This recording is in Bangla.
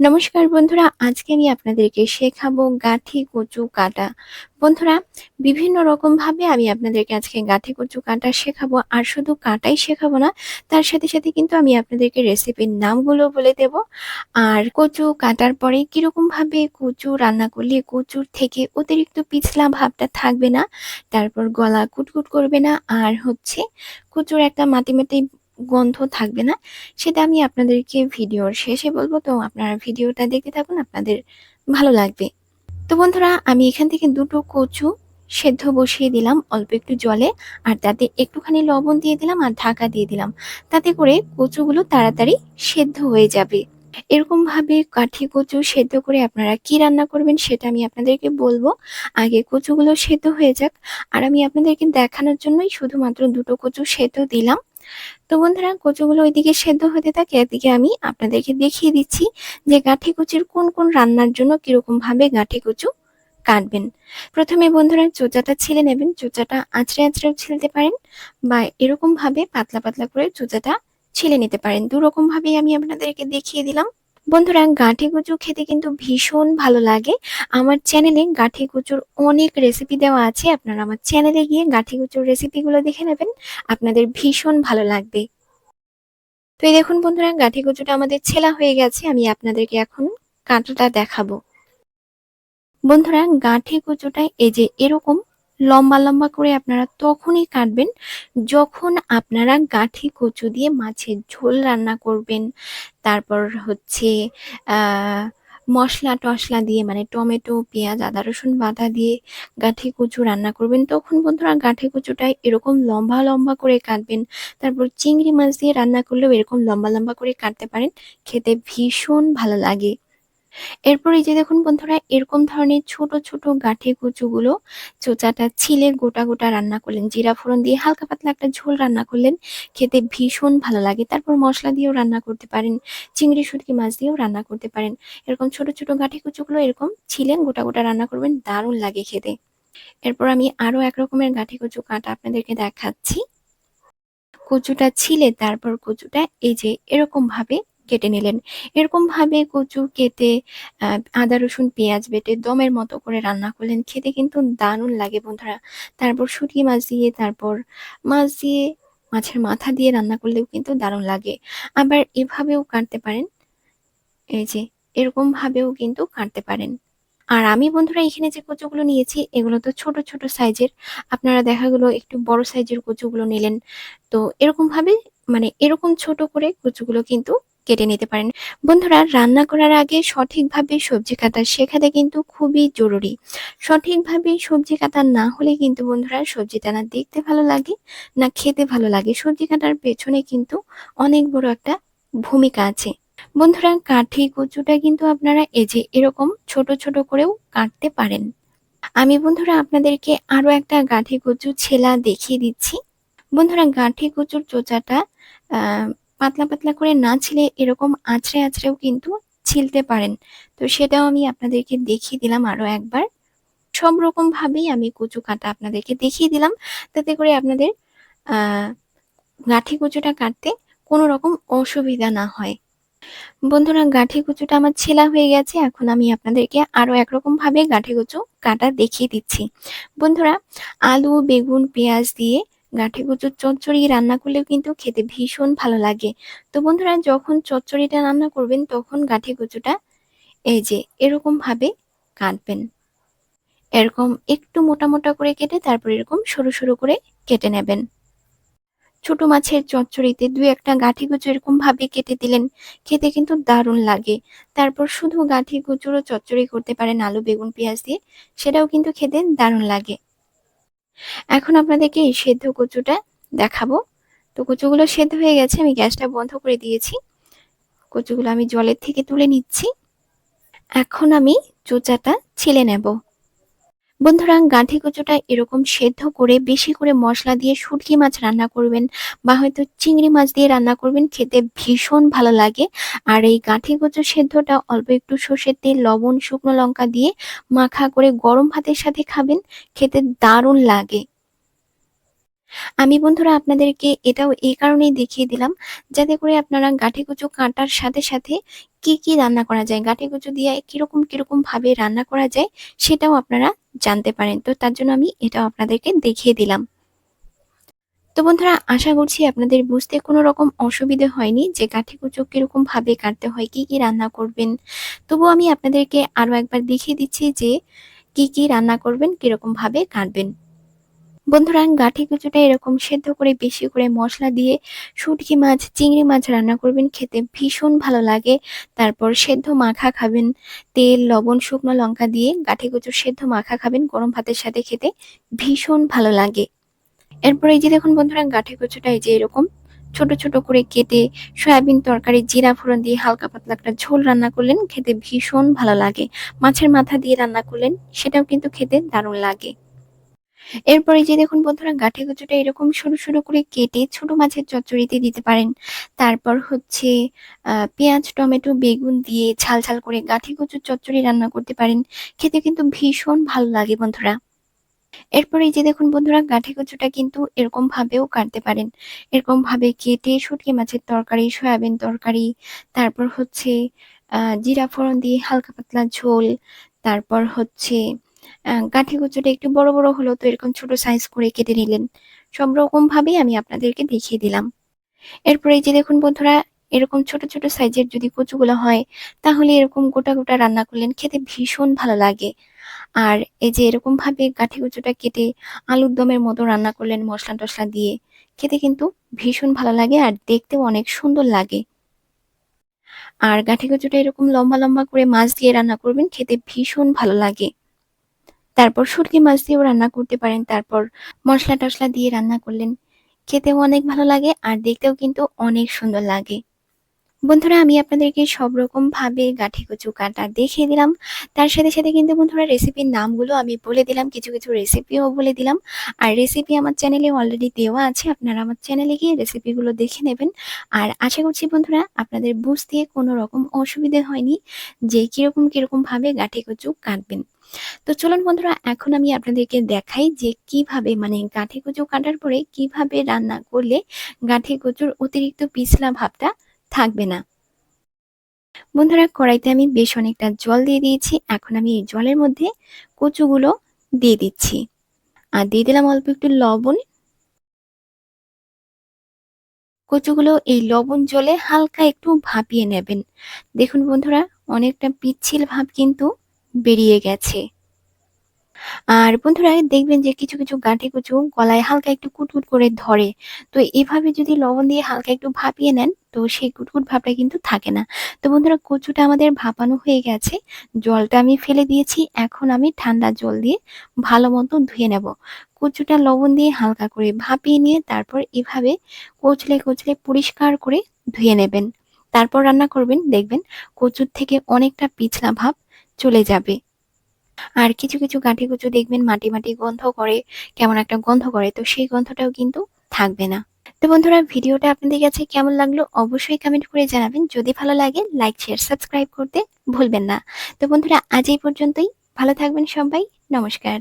নমস্কার বন্ধুরা, আজকে আমি আপনাদেরকে শেখাবো গাঁঠি কচু কাটা। বন্ধুরা, বিভিন্ন রকম ভাবে আমি আপনাদেরকে আজকে গাঁঠি কচু কাটা শেখাবো, আর শুধু কাটাই শেখাবো না, তার সাথে সাথে কিন্তু আমি আপনাদেরকে রেসিপির নামগুলো বলে দেব। আর কচু কাটার পরে কীরকম ভাবে কচু রান্না করলে কচুর থেকে অতিরিক্ত পিছলা ভাবটা থাকবে না, তারপর গলা কুটকুট করবে না, আর হচ্ছে কচুর একটা মাটি মাটি গন্ধ থাকবে না। সেটা আমি আপনাদেরকে ভিডিওর শেষে বলব। তো আপনারা ভিডিওটা দেখতে থাকুন, আপনাদের ভালো লাগবে। তো বন্ধুরা, আমি এখান থেকে দুটো কচু সেদ্ধ বসিয়ে দিলাম অল্প একটু জলে, আর তাতে একটুখানি লবণ দিয়ে দিলাম আর ঢাকা দিয়ে দিলাম। তাতে করে কচুগুলো তাড়াতাড়ি সেদ্ধ হয়ে যাবে। এরকম ভাবে কাঠি কচু সেদ্ধ করে আপনারা কি রান্না করবেন সেটা আমি আপনাদেরকে বলব। আগে কচুগুলো সেদ্ধ হয়ে যাক। আর আমি আপনাদেরকে দেখানোর জন্যই শুধুমাত্র দুটো কচু সেদ্ধ দিলাম। তো বন্ধুরা, কচুগুলো ওইদিকে সেদ্ধ হতে থাকে, এদিকে আমি আপনাদেরকে দেখিয়ে দিচ্ছি যে গাঁঠি কচুর কোন কোন রান্নার জন্য কীরকম ভাবে গাঁঠি কচু কাটবেন। প্রথমে বন্ধুরা চোচাটা ছিলে নেবেন, চোচাটা আঁচড়ে আঁচড়েও ছিলতে পারেন বা এরকম ভাবে পাতলা পাতলা করে চোচাটা ছিলে নিতে পারেন। দু রকম ভাবেই আমি আপনাদেরকে দেখিয়ে দিলাম। বন্ধুরা গাঁঠি কচু খেতে কিন্তু ভীষণ ভালো লাগে। আমার চ্যানেলে গাঁঠি কুচুর অনেক রেসিপি দেওয়া আছে, আপনারা আমার চ্যানেলে গিয়ে গাঁঠি কচুর রেসিপিগুলো দেখে নেবেন, আপনাদের ভীষণ ভালো লাগবে। তো এই দেখুন বন্ধুরা, গাঁঠি কচুটা আমাদের ছেলা হয়ে গেছে, আমি আপনাদেরকে এখন কাঁটাটা দেখাবো। বন্ধুরা, গাঁঠি কচুটা এই যে এরকম লম্বা লম্বা করে আপনারা তখনই কাটবেন যখন আপনারা গাঁঠি কচু দিয়ে মাছের ঝোল রান্না করবেন। তারপর হচ্ছে মশলা টশলা দিয়ে মানে টমেটো, পেঁয়াজ, আদা, রসুন বাটা দিয়ে গাঁঠি কচু রান্না করবেন। তখন বন্ধুরা গাঁঠি কচুটা এরকম লম্বা লম্বা করে কাটবেন। তারপর চিংড়ি মাছ দিয়ে রান্না করলেও এরকম লম্বা লম্বা করে কাটতে পারেন। খেতে ভীষণ ভালো লাগে। এরপর এই যে দেখুন বন্ধুরা, এরকম ধরনের ছোট ছোট গাঁঠি কচুগুলো চোচাটা ছিলে গোটা গোটা রান্না করলেন। জিরা ফোড়ন দিয়ে হালকা পাতলা একটা ঝোল রান্না করলেন। খেতে ভীষণ ভালো লাগে। তারপর মশলা দিয়েও রান্না করতে পারেন। চিংড়ি, শুটকি মাছ দিয়েও রান্না করতে পারেন। এরকম ছোট ছোট গাঁঠি কচুগুলো এরকম ছিলেন গোটা গোটা রান্না করবেন। দারুণ লাগে খেতে। এরপর আমি আরও এক রকমের গাঁঠি কচু কাটা আপনাদেরকে দেখাচ্ছি। কচুটা ছিলে, তারপর কচুটা এই যে এরকম ভাবে কেটে নিলেন। এরকম ভাবে কচু কেটে আদা, রসুন, পেঁয়াজ বেটে দমের মতো করে রান্না করলেন। খেতে কিন্তু দারুণ লাগে বন্ধুরা। তারপর শুটকি মাছ দিয়ে তারপর মাছ দিয়ে মাছের মাথা দিয়ে রান্না করলেও কিন্তু দারুণ লাগে। আবার এভাবেও কাটতে পারেন। এই যে এরকম ভাবেও কিন্তু কাটতে পারেন। আর আমি বন্ধুরা এখানে যে কচুগুলো নিয়েছি, এগুলো তো ছোট ছোট সাইজের। আপনারা দেখা গেলো একটু বড় সাইজের কচুগুলো নিলেন। তো এরকম ভাবে মানে এরকম ছোট করে কচুগুলো কিন্তু কেটে নিতে পারেন। বন্ধুরা, রান্না করার আগে সঠিকভাবে সবজি কাটা শেখাতে কিন্তু খুবই জরুরি। সঠিকভাবে সবজি কাটা না হলে কিন্তু বন্ধুরা সবজি না দেখতে ভালো লাগে, না খেতে ভালো লাগে। সবজি কাটার পেছনে কিন্তু অনেক বড় একটা ভূমিকা আছে। বন্ধুরা কাঠি কচুটা কিন্তু আপনারা এই যে এরকম ছোট ছোট করেও কাটতে পারেন। আমি বন্ধুরা আপনাদেরকে আরও একটা গাঠি কচু ছেলা দেখিয়ে দিচ্ছি। বন্ধুরা গাঠি কচুর চোচাটা পাতলা পাতলা করে না ছিলে এরকম আঁচড়ে আঁচড়েও কিন্তু ছিলতে পারেন। তো সেটাও আমি আপনাদেরকে দেখিয়ে দিলাম আরও একবার। সব রকম ভাবেই আমি কচু কাটা আপনাদেরকে দেখিয়ে দিলাম। তাতে করে আপনাদের গাঠি কচুটা কাটতে কোনো রকম অসুবিধা না হয়। বন্ধুরা, গাঠি কচুটা আমার ছেলা হয়ে গেছে। এখন আমি আপনাদেরকে আরও একরকম ভাবে গাঠি কচু কাটা দেখিয়ে দিচ্ছি। বন্ধুরা, আলু, বেগুন, পেঁয়াজ দিয়ে গাঁঠি কচুর চচ্চড়ি রান্না করলেও কিন্তু খেতে ভীষণ ভালো লাগে। তো বন্ধুরা, যখন চচ্চড়িটা রান্না করবেন, তখন গাঁঠি কচুটা এই যে এরকম ভাবে কাটবেন। এরকম একটু মোটা মোটা করে কেটে তারপর এরকম সরু সরু করে কেটে নেবেন। ছোট মাছের চচ্চড়িতে দুই একটা গাঁঠি কচু এরকম ভাবে কেটে দিলেন, খেতে কিন্তু দারুণ লাগে। তারপর শুধু গাঁঠি কচুরও চচ্চড়ি করতে পারেন আলু, বেগুন, পেঁয়াজ দিয়ে, সেটাও কিন্তু খেতে দারুণ লাগে। এখন আপনাদেরকে এই সেদ্ধ কচুটা দেখাবো। তো কচুগুলো সেদ্ধ হয়ে গেছে, আমি গ্যাসটা বন্ধ করে দিয়েছি। কচুগুলো আমি জলের থেকে তুলে নিচ্ছি। এখন আমি চোচাটা ছেলে নেব। বন্ধুরা, গাঁঠি কচুটা এরকম সেদ্ধ করে বেশি করে মশলা দিয়ে শুটকি মাছ রান্না করবেন বা হয়তো চিংড়ি মাছ দিয়ে রান্না করবেন, খেতে ভীষণ ভালো লাগে। আর এই গাঁঠি কচু সেদ্ধটা অল্প একটু সর্ষের তেল, লবণ, শুকনো লঙ্কা দিয়ে মাখা করে গরম ভাতের সাথে খাবেন, খেতে দারুণ লাগে। আমি বন্ধুরা, আপনাদেরকে এটাও এই কারণেই দেখিয়ে দিলাম, যাতে করে আপনারা গাঁঠি কুচু কাটার সাথে সাথে কি কি রান্না করা যায়? গাঠি কচু দিয়ে কীরকম কীরকম ভাবে রান্না করা যায় সেটাও আপনারা জানতে পারেন। তো তার জন্য আমি এটাও আপনাদেরকে দেখিয়ে দিলাম। তো বন্ধুরা, আশা করছি আপনাদের বুঝতে কোনো রকম অসুবিধে হয়নি যে কাঠি কুচো কীরকম ভাবে কাটতে হয়, কি কি রান্না করবেন। তবু আমি আপনাদেরকে আরও একবার দেখিয়ে দিচ্ছি যে কি কি রান্না করবেন, কীরকম ভাবে কাটবেন। বন্ধুরা, গাঠি কুচুটা এরকম সেদ্ধ করে বেশি করে মশলা দিয়ে শুটকি মাছ, চিংড়ি মাছ রান্না করবেন, খেতে ভীষণ ভালো লাগে। তারপর সেদ্ধ মাখা খাবেন, তেল, লবণ, শুকনো লঙ্কা দিয়ে গাঠি কুচুর সেদ্ধ মাখা খাবেন, গরম ভাতের সাথে খেতে ভীষণ ভালো লাগে। এরপরে এই যে দেখুন বন্ধুরা, গাঠি কচুটা এই যে এরকম ছোট ছোট করে কেটে সয়াবিন তরকারি, জিরা ফোড়ন দিয়ে হালকা পাতলা একটা ঝোল রান্না করলেন, খেতে ভীষণ ভালো লাগে। মাছের মাথা দিয়ে রান্না করলেন, সেটাও কিন্তু খেতে দারুণ লাগে। এরপরে যে দেখুন বন্ধুরা, গাঠি কচুটা এরকম সরু সরু করে কেটে ছোট মাছের চচ্চড়িতে দিতে পারেন। তারপর হচ্ছে পেঁয়াজ, টমেটো, বেগুন দিয়ে ঝাল ঝাল করে গাঠি কচুর চচ্চড়ি রান্না করতে পারেন। খেতে কিন্তু ভীষণ ভালো লাগে বন্ধুরা। এরপরে যে দেখুন বন্ধুরা, গাঠি কচুটা কিন্তু এরকম ভাবেও কাটতে পারেন। এরকম ভাবে কেটে শুটকি মাছের তরকারি, সয়াবিন তরকারি, তারপর হচ্ছে আহ জিরা ফোড়ন দিয়ে হালকা পাতলা ঝোল, তারপর হচ্ছে গাঠি কচুটা একটু বড় বড় হলো তো এরকম ছোট সাইজ করে কেটে নিলেন। সব রকম ভাবেই আমি আপনাদেরকে দেখিয়ে দিলাম। এরপরে যে দেখুন বন্ধুরা, এরকম ছোট ছোট সাইজের যদি কচুগুলো হয়, তাহলে এরকম গোটা গোটা রান্না করলেন, খেতে ভীষণ ভালো লাগে। আর এই যে এরকম ভাবে গাঠি কচুটা কেটে আলুর দমের মতো রান্না করলেন মশলা টশলা দিয়ে, খেতে কিন্তু ভীষণ ভালো লাগে আর দেখতেও অনেক সুন্দর লাগে। আর গাঠি কচুটা এরকম লম্বা লম্বা করে মাছ দিয়ে রান্না করবেন, খেতে ভীষণ ভালো লাগে। তারপর শুটকি মাছ দিয়েও রান্না করতে পারেন। তারপর মশলা টশলা দিয়ে রান্না করলেন। খেতেও অনেক ভালো লাগে আর দেখতেও কিন্তু অনেক সুন্দর লাগে। বন্ধুরা, আমি আপনাদেরকে সব রকম ভাবে গাঠি কচু কাটা দেখিয়ে দিলাম। তার সাথে সাথে কিন্তু বন্ধুরা রেসিপির নামগুলো আমি বলে দিলাম, কিছু কিছু রেসিপিও বলে দিলাম। আর রেসিপি আমার চ্যানেলে অলরেডি দেওয়া আছে, আপনারা আমার চ্যানেলে গিয়ে রেসিপিগুলো দেখে নেবেন। আর আশা করছি বন্ধুরা, আপনাদের বুঝতে কোনো রকম অসুবিধে হয়নি যে কীরকম কীরকম ভাবে গাঠি কচু কাটবেন। তো চলুন বন্ধুরা, এখন আমি আপনাদেরকে দেখাই যে কীভাবে মানে গাঁঠে কচু কাটার পরে কীভাবে রান্না করলে গাঁঠে কচুর অতিরিক্ত পিছলা ভাবটা থাকবে না। বন্ধুরা, কড়াইতে আমি বেশ অনেকটা জল দিয়ে দিয়েছি। এখন আমি এই জলের মধ্যে কচুগুলো দিয়ে দিচ্ছি। আর দিয়ে দিলাম অল্প একটু লবণ। কচুগুলো এই লবণ জলে হালকা একটু ভাপিয়ে নেবেন। দেখুন বন্ধুরা, অনেকটা পিচ্ছিল ভাব কিন্তু বেরিয়ে গেছে। আর বন্ধুরা, দেখবেন যে কিছু কিছু গাঁঠি কুচু গলায় হালকা একটু কুটকুট করে ধরে। তো এভাবে যদি লবণ দিয়ে হালকা একটু ভাপিয়ে নেন, তো সেই কুটকুট ভাবটা কিন্তু থাকে না। তো বন্ধুরা, কচুটা আমাদের ভাপানো হয়ে গেছে। জলটা আমি ফেলে দিয়েছি। এখন আমি ঠান্ডা জল দিয়ে ভালো মতো ধুয়ে নেব। কচুটা লবণ দিয়ে হালকা করে ভাপিয়ে নিয়ে তারপর এভাবে কচলে কচলে পরিষ্কার করে ধুয়ে নেবেন। তারপর রান্না করবেন। দেখবেন কচুর থেকে অনেকটা পিছলা ভাব চলে যাবে। আর কিছু কিছু গাঁঠি কুচু দেখবেন মাটি মাটি গন্ধ করে, কেমন একটা গন্ধ করে, তো সেই গন্ধটাও কিন্তু থাকবে না। তো বন্ধুরা, ভিডিওটা আপনাদের কাছে কেমন লাগল অবশ্যই কমেন্ট করে জানাবেন। যদি ভালো লাগে লাইক শেয়ার সাবস্ক্রাইব করতে ভুলবেন না। তো বন্ধুরা, আজ এই পর্যন্তই। ভালো থাকবেন সবাই। নমস্কার।